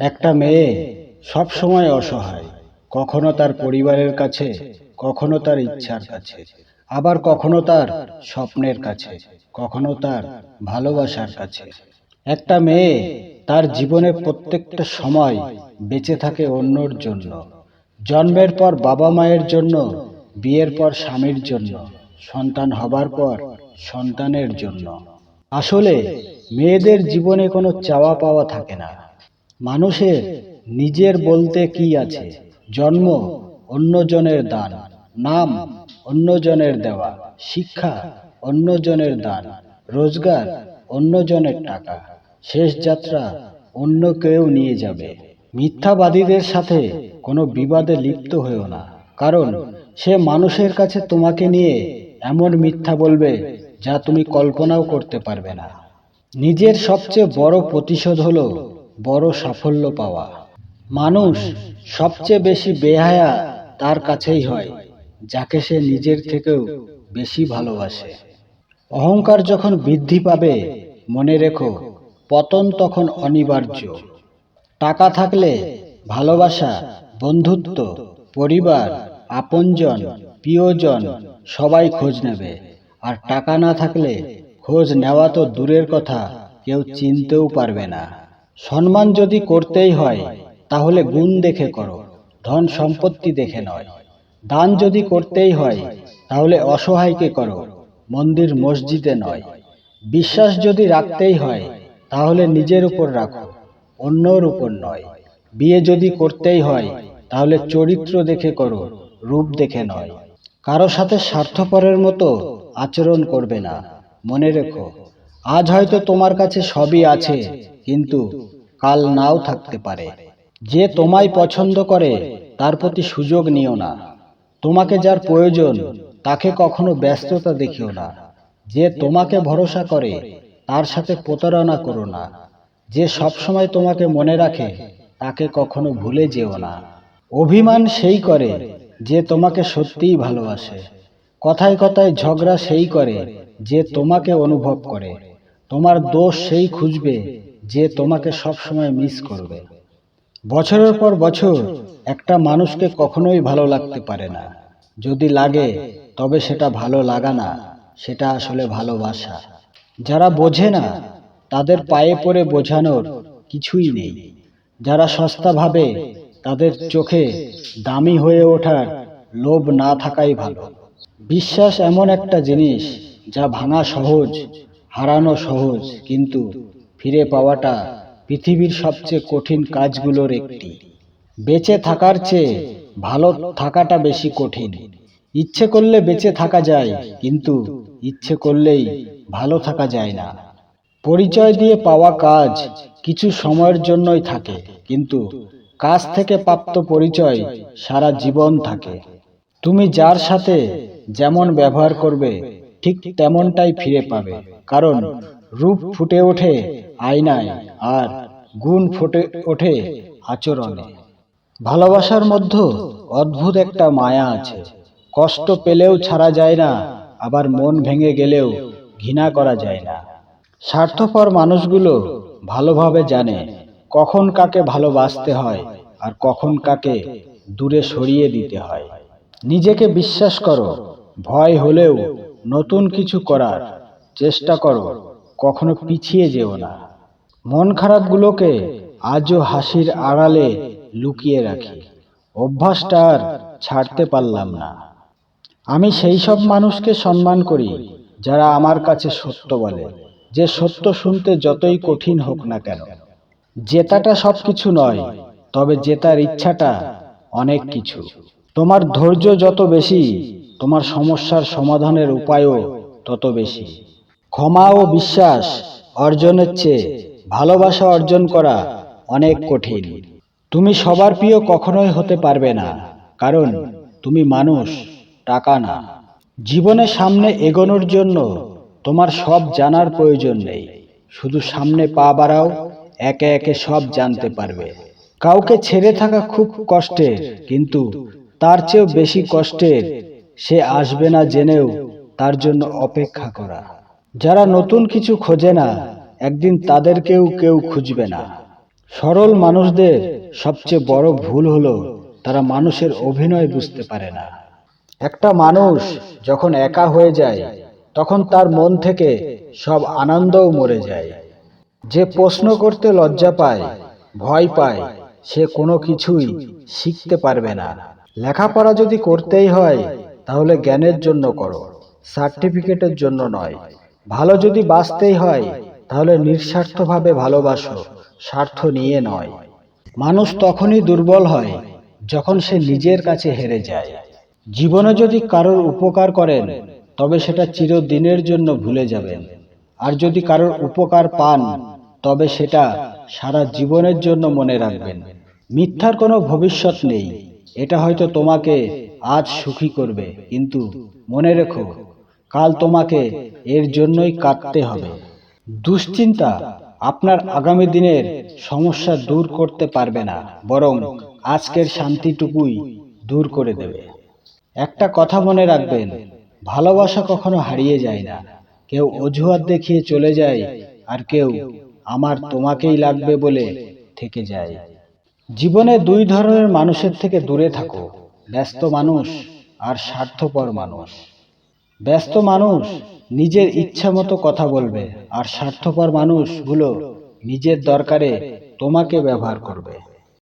একটা মেয়ে সব সময় অসহায়, কখনো তার পরিবারের কাছে, কখনো তার ইচ্ছার কাছে, আবার কখনো তার স্বপ্নের কাছে, কখনো তার ভালোবাসার কাছে। একটা মেয়ে তার জীবনে প্রত্যেকটা সময় বেঁচে থাকে অন্যর জন্য, জন্মের পর বাবা মায়ের জন্য, বিয়ের পর স্বামীর জন্য, সন্তান হবার পর সন্তানের জন্য। আসলে মেয়েদের জীবনে কোনো চাওয়া পাওয়া থাকে না। মানুষের নিজের বলতে কি আছে? জন্ম অন্যজনের দান, নাম অন্যজনের দেওয়া, শিক্ষা অন্যজনের দান, রোজগার অন্যজনের টাকা, শেষ যাত্রা অন্য কেউ নিয়ে যাবে। মিথ্যাবাদীদের সাথে কোনো বিবাদে লিপ্ত হয়েও না, কারণ সে মানুষের কাছে তোমাকে নিয়ে এমন মিথ্যা বলবে যা তুমি কল্পনাও করতে পারবে না। নিজের সবচেয়ে বড় প্রতিশোধ হলো বড় সাফল্য পাওয়া। মানুষ সবচেয়ে বেশি বেহায়া তার কাছেই হয়, যাকে সে নিজের থেকেও বেশি ভালোবাসে। অহংকার যখন বৃদ্ধি পাবে, মনে রেখো, পতন তখন অনিবার্য। টাকা থাকলে ভালোবাসা, বন্ধুত্ব, পরিবার, আপনজন, প্রিয়জন সবাই খোঁজ নেবে। আর টাকা না থাকলে খোঁজ নেওয়া তো দূরের কথা, কেউ চিনতেও পারবে না। সম্মান যদি করতেই হয়, তাহলে গুণ দেখে করো, ধন সম্পত্তি দেখে নয়। দান যদি করতেই হয়, তাহলে অসহায়কে করো, মন্দির মসজিদে নয়। বিশ্বাস যদি রাখতেই হয়, তাহলে নিজের উপর রাখো, অন্যর উপর নয়। বিয়ে যদি করতেই হয়, তাহলে চরিত্র দেখে করো, রূপ দেখে নয়। কারও সাথে স্বার্থপরের মতো আচরণ করবে না, মনে রেখো। আজ হয়তো তোমার কাছে সবই আছে কিন্তু কাল নাও থাকতে পারে। যে তোমায় পছন্দ করে, তার প্রতি সুযোগ নিও না। তোমাকে যার প্রয়োজন, তাকে কখনো ব্যস্ততা দেখিও না। যে তোমাকে ভরসা করে, তার সাথে প্রতারণা করো না। যে সবসময় তোমাকে মনে রাখে, তাকে কখনো ভুলে যেও না। অভিমান সেই করে, যে তোমাকে সত্যিই ভালোবাসে। কথায় কথায় ঝগড়া সেই করে, যে তোমাকে অনুভব করে। তোমার দোষ সেই খুঁজবে যে তোমাকে সবসময় মিস করবে। বছরের পর বছর একটা মানুষকে কখনোই ভালো লাগতে পারে না। যদি লাগে, তবে সেটা ভালো লাগা না, সেটা আসলে ভালোবাসা। যারা বোঝে না, তাদের পায়ে পড়ে বোঝানোর কিছুই নেই। যারা সস্তা ভাবে, তাদের চোখে দামি হয়ে ওঠার লোভ না থাকাই ভালো। বিশ্বাস এমন একটা জিনিস যা ভাঙা সহজ, হারানো সহজ, কিন্তু ফিরে পাওয়াটা পৃথিবীর সবচেয়ে কঠিন কাজগুলোর একটি। বেঁচে থাকার চেয়ে ভালো থাকাটা বেশি কঠিন। ইচ্ছে করলে বেঁচে থাকা যায়, কিন্তু ইচ্ছে করলেই ভালো থাকা যায় না। পরিচয় দিয়ে পাওয়া কাজ কিছু সময়ের জন্যই থাকে, কিন্তু কাজ থেকে প্রাপ্ত পরিচয় সারা জীবন থাকে। তুমি যার সাথে যেমন ব্যবহার করবে, ঠিক তেমনটাই ফিরে পাবে, কারণ রূপ ফুটে ওঠে, আয়নায়, আর গুণ ফুটে ওঠে আচরণে। ভালোবাসার মধ্যে অদ্ভুত একটা মায়া আছে। কষ্ট পেলেও ছাড়া যায় না, আবার মন ভেঙে গেলেও ঘৃণা করা যায় না। স্বার্থপর মানুষগুলো ভালোভাবে জানে কখন কাকে ভালোবাসতে হয় আর কখন কাকে দূরে সরিয়ে দিতে হয়। নিজেকে বিশ্বাস করো, ভয় হলেও নতুন কিছু করার চেষ্টা করো। কখনো পিছিয়ে যেও না। মন খারাপগুলোকে আজও হাসির আড়ালে লুকিয়ে রাখি। অভ্যাসটা আর ছাড়তে পারলাম না। আমি সেই সব মানুষকে সম্মান করি, যারা আমার কাছে সত্য বলে, যে সত্য শুনতে যতই কঠিন হোক না কেন। জেতাটা সব কিছু নয়, তবে জেতার ইচ্ছাটা অনেক কিছু। তোমার ধৈর্য যত বেশি, তোমার সমস্যার সমাধানের উপায়ও তত বেশি। ক্ষমা ও বিশ্বাস অর্জনের চেয়ে ভালোবাসা অর্জন করা অনেক কঠিন। তুমি সবার প্রিয় কখনোই হতে পারবে না, কারণ তুমি মানুষ, টাকা না। জীবনের সামনে এগোনোর জন্য তোমার সব জানার প্রয়োজন নেই। শুধু সামনে পা বাড়াও, একে একে সব জানতে পারবে। কাউকে ছেড়ে থাকা খুব কষ্টের, কিন্তু তার চেয়েও বেশি কষ্টের সে আসবে না জেনেও তার জন্য অপেক্ষা করা। যারা নতুন কিছু খোঁজে না, একদিন তাদেরকেও কেউ খুঁজবে না। সরল মানুষদের সবচেয়ে বড় ভুল হলো, তারা মানুষের অভিনয় বুঝতে পারে না। একটা মানুষ যখন একা হয়ে যায়, তখন তার মন থেকে সব আনন্দও মরে যায়। যে প্রশ্ন করতে লজ্জা পায়, ভয় পায়, সে কোনো কিছুই শিখতে পারবে না। লেখাপড়া যদি করতেই হয়, তাহলে জ্ঞানের জন্য করো, সার্টিফিকেটের জন্য নয়। ভালো যদি বাঁচতেই হয়, তাহলে নিঃস্বার্থভাবে ভালোবাসো, স্বার্থ নিয়ে নয়। মানুষ তখনই দুর্বল হয়, যখন সে নিজের কাছে হেরে যায়। জীবনে যদি কারোর উপকার করেন, তবে সেটা চিরদিনের জন্য ভুলে যাবেন। আর যদি কারোর উপকার পান, তবে সেটা সারা জীবনের জন্য মনে রাখবেন। মিথ্যার কোনো ভবিষ্যৎ নেই। এটা হয়তো তোমাকে আজ সুখী করবে, কিন্তু মনে রেখো কাল তোমাকে এর জন্যই কাঁদতে হবে। দুশ্চিন্তা আপনার আগামী দিনের সমস্যা দূর করতে পারবে না, বরং আজকের শান্তিটুকুই দূর করে দেবে। একটা কথা মনে রাখবেন, ভালোবাসা কখনো হারিয়ে যায় না। কেউ অজুহাত দেখিয়ে চলে যায় আর কেউ আমার তোমাকেই লাগবে বলে থেকে যায়। জীবনে দুই ধরনের মানুষের থেকে দূরে থাকো, ব্যস্ত মানুষ আর স্বার্থপর মানুষ। ব্যস্ত মানুষ নিজের ইচ্ছা মতো কথা বলবে, আর স্বার্থপর মানুষগুলো নিজের দরকারে তোমাকে ব্যবহার করবে।